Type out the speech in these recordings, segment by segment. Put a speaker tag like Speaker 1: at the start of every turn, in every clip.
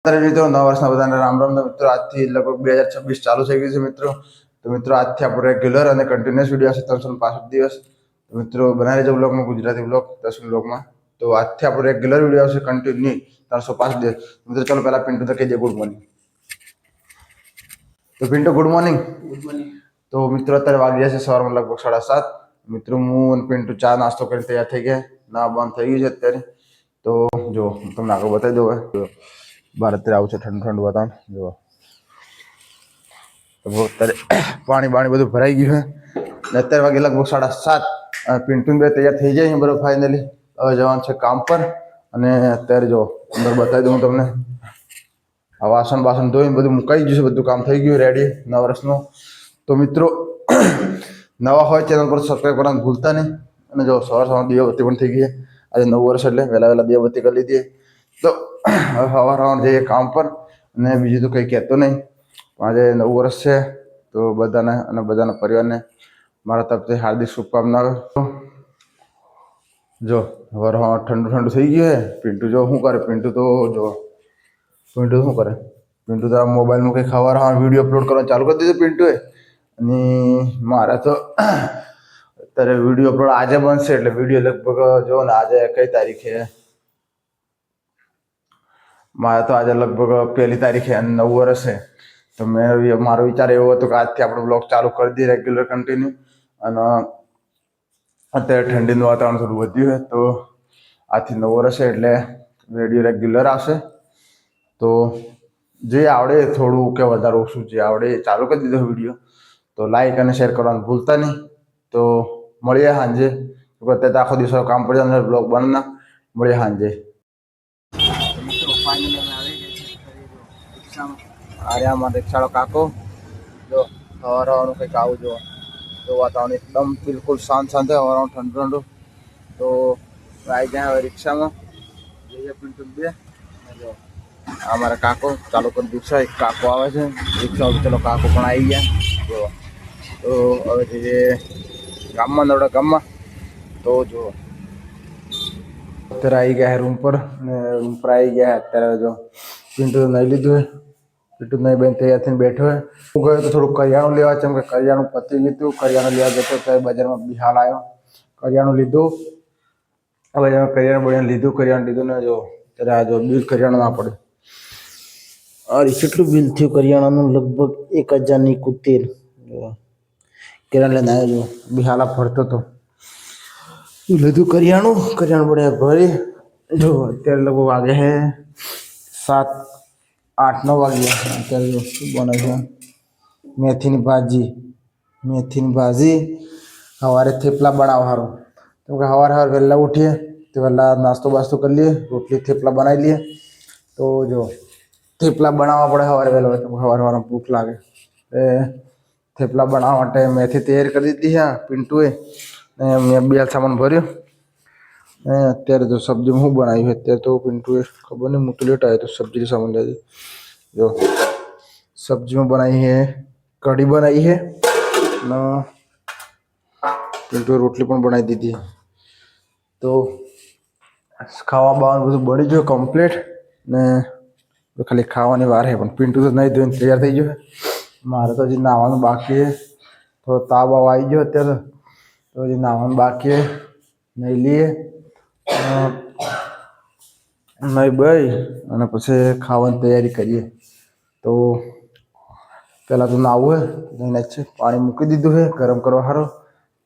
Speaker 1: અત્યારે મિત્રો નવા વર્ષના બધાને રામ રામ તો મિત્રો આજથી લગભગ બે હજાર છવ્વીસ ચાલુ થઈ ગયું છે મિત્રો તો મિત્રો આજથી આપણો રેગ્યુલર અને કન્ટિન્યુઅસ વિડીયો હશે ત્રણસો પાસઠ દિવસ તો મિત્રો બનાવી લેજો બ્લોગમાં ગુજરાતી બ્લોગ દસ બ્લોગમાં તો આજથી આપણો રેગ્યુલર વિડીયો આવશે કન્ટિન્યુ ત્રણસો પાંચ દિવસ મિત્રો ચલો પહેલા પિન્ટુ તો કહેજે ગુડ મોર્નિંગ તો પિન્ટુ ગુડ મોર્નિંગ તો મિત્રો અત્યારે વાગ્યા છે સવારમાં લગભગ સાડા સાત મિત્રો હું અને પિન્ટુ ચા નાસ્તો કરીને તૈયાર થઈ ગયા ના બંધ થઈ ગયું છે અત્યારે તો જો હું તમને આગળ બતાવી દઉં હવે અત્યારે આવું છે ઠંડુ ઠંડુ વાતાવરણ. જો તો અત્યારે પાણી બાણી બધું ભરાઈ ગયું છે. ને અત્યારે વાગે લગભગ સાડા સાત. પિન્ટુન બે તૈયાર થઈ જાય બરોબર ફાઇનલી હવે જવાનું છે કામ પર. અને અત્યારે જો અંદર બતાવી દઉં તમને. આ વાસણ બાસણ ધોઈને બધું મુકાઈ ગયું છે, બધું કામ થઈ ગયું રેડી નવા વર્ષનું. તો મિત્રો, નવા હોય ચેનલ પર સબસ્ક્રાઈબ કરવાનું ભૂલતા નહીં. અને જો સવાર સવાર દીવાબત્તી પણ થઈ ગઈ આજે નવું વર્ષ એટલે વહેલા વહેલા દીવાબત્તી કરી લીધી તો હવે સવાર સવાર જઈએ કામ પર અને બીજું તો કંઈ કહેતો નહીં. આજે નવું વર્ષ છે, તો બધાને અને બધાના પરિવારને મારા તરફથી હાર્દિક શુભકામનાઓ. જો સવાર ઠંડુ ઠંડુ થઈ ગયું છે. પિન્ટુ જો શું કરે? પિન્ટુ તો જો, પિન્ટુ શું કરે? પિન્ટુ તો મોબાઈલમાં કંઈ ખાવા હા વીડિયો અપલોડ કરવાનું ચાલુ કરી દીધું પિન્ટુએ. અને મારે તો અત્યારે વીડિયો અપલોડ આજે બનશે, એટલે વીડિયો લગભગ, જો ને આજે કઈ તારીખે? મારે તો આજે લગભગ પહેલી તારીખે નવું વર્ષ છે. તો મેં મારો વિચાર એવો હતો કે આજથી આપણે બ્લોગ ચાલુ કરી દઈએ રેગ્યુલર કન્ટિન્યુ અને અત્યારે ઠંડીનું વાતાવરણ થોડું વધ્યું છે, તો આજથી નવું વર્ષ છે એટલે રેડિયો રેગ્યુલર આવશે. તો જે આવડે થોડું કે વધારે ઓછું જે આવડે એ ચાલુ કરી દીધો વીડિયો તો લાઈક અને શેર કરવાનું ભૂલતા નહીં. તો મળીએ સાંજે. અત્યારે આખો દિવસ કામ પડી જાય બ્લોગ બનાવના મળીએ સાંજે. અરે અમારે રિક્ષાળો કાકો જો સવાર સવારનું કંઈક આવું જો તો વાતાવરણ એકદમ બિલકુલ શાંત શાંત છે સવારનું ઠંડુ ઠંડુ તો આવી જાય હવે રિક્ષામાં જઈએ પિન્ટુ બે અને જો આ અમારા કાકો ચાલુ કરી રિક્ષા એક કાકો આવે છે રિક્ષા ચલો કાકો પણ આવી ગયા જો તો હવે જઈએ ગામમાં નવડા ગામમાં તો જો અત્યારે આવી ગયા રૂમ પર ને રૂમ પર આવી ગયા અત્યારે જો પિન્ટુ નહીં લીધું હે પિન્ટુ નહીં બેન તૈયાર થઈને બેઠો હે હું ગયો તો થોડું કરિયાણું લેવા છે કે કરિયાણું પતી હતું કરિયાણું લેવા જતો ત્યારે બજારમાં બિહાલ આવ્યો કરિયાણું લીધું હવે કરિયાણું બરિયાણું લીધું કરિયાણું લીધું ને જો ત્યારે આ જો બિલ કરિયાણું ના પડે અરે કેટલું બિલ થયું કરિયાણાનું લગભગ એક હજારની કુતેર કિરાણ લઈને આવ્યો જો બિહાલા ફરતો હતો લીધું કરિયાણું કરિયાણું પડે ભરી જો, અત્યારે લગભગ વાગે છે સાત, આઠ, નવ વાગ્યા અત્યારે શું બને છે? મેથીની ભાજી મેથીની ભાજી. સવારે થેપલા બનાવવા સારું કેમ કે સવારે સવારે વહેલા ઉઠીએ, તો વહેલા નાસ્તો બાસ્તો કરી લઈએ, રોટલી, થેપલા બનાવી લઈએ. તો જો, થેપલા બનાવવા પડે સવારે વહેલા કે સવારે સવારે ભૂખ લાગે. એ થેપલા બનાવવા માટે મેથી તૈયાર કરી દીધી છે પિન્ટુએ. મેં બે સામાન ભર્યો ને અત્યારે તો સબ્જીમાં શું બનાવ્યું છે અત્યારે તો પિન્ટુએ ખબર નહીં હું તો લેટ આવ્યો તો સબ્જી સામાન લેજો જો સબ્જીમાં બનાવી છે કઢી બનાવી છે ને પિન્ટુએ રોટલી પણ બનાવી દીધી તો ખાવા બાવાનું બધું બળી ગયું કમ્પ્લીટ ને હવે ખાલી ખાવાની વાર છે પણ પિન્ટુ તો નહીં ધોઈને તૈયાર થઈ ગયો છે મારે તો હજી નાહવાનું બાકી છે થોડો તાવ બાવ આવી ગયો અત્યારે તો હજી નાહવાનું બાકી છે નહીં લઈએ નહીં ભાઈ અને પછી ખાવાની તૈયારી કરીએ તો પહેલાં તો નાહવું હે નહીં નાખીએ પાણી મૂકી દીધું છે ગરમ કરવા સારું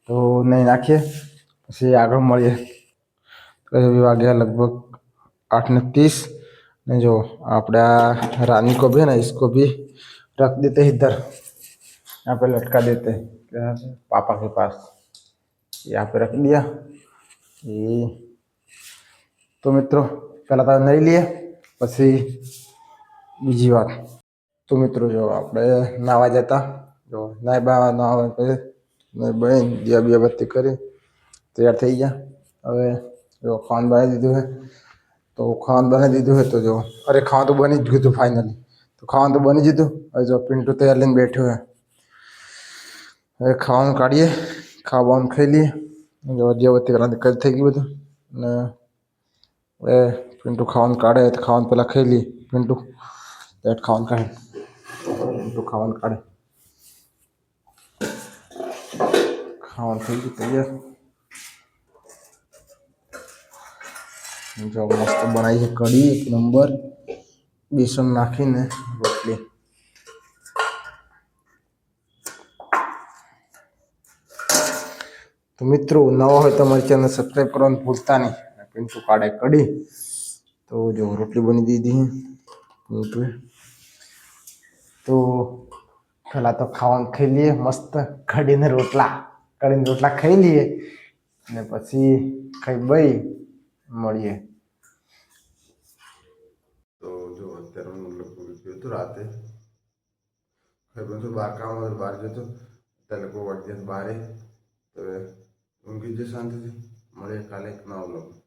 Speaker 1: તો નહીં નાખીએ પછી આગળ મળીએ કઈ વાગ્યા લગભગ आठ ने तीस ने जो આપણે આ रानी को भी है ना इसको भी रख देते हैं इधर यहाँ पे लटका देते हैं क्या है? पापा के पास यहाँ पे रख दिया ये તો મિત્રો પહેલાં તો નહીં લઈએ પછી બીજી વાત તો મિત્રો જો આપણે નાવા જતા જો નાય બા નાવા પછી નાય બહેન દિયા બિયા બત્તી કરી તૈયાર થઈ ગયા હવે જો ખાવાનું બનાવી દીધું છે તો ખાવાનું બનાવી દીધું છે તો જો અરે ખાવાનું તો બની જ ગયું હતું ફાઇનલી તો ખાવાનું તો બની જ દીધું હવે જો પિન્ટુ તૈયાર લઈને બેઠો છે હવે ખાવાનું કાઢીએ ખાવાનું ખાઈ લઈએ જો જે વતી કરવાની કરી થઈ ગયું બધું ને હવે પિન્ટુ ખાવાનું કાઢે તો ખાવાનું પહેલાં ખાઈ લઈએ પિન્ટુ પેટ ખાવાનું કાઢે પિન્ટુ ખાવાનું કાઢે ખાવાનું થઈ ગયું તૈયાર જો મસ્ત બનાવી છે કઢી એક નંબર બેસન નાખીને રોટલી તો મિત્રો નવા હોય તો મારી ચેનલ સબસ્ક્રાઈબ કરવાનું ભૂલતા નહીં. પિન્ટુ કાઢે કઢી તો જો, રોટલી બની દીધી. તો પહેલાં તો ખાવાનું ખાઈ લઈએ, મસ્ત કઢીને રોટલા. કઢીને રોટલા ખાઈ લઈએ. અને પછી ખાઈ બઈ મળીએ.
Speaker 2: અત્યારે મતલબ લગભગ થયું હતું રાતે. ભાઈ બંધુ બહાર કામ બહાર જતો. અત્યારે લોકો વાગ્યા બારે. તો ઊંઘી જ શાંતિથી મળીએ કાલે નવા લોકો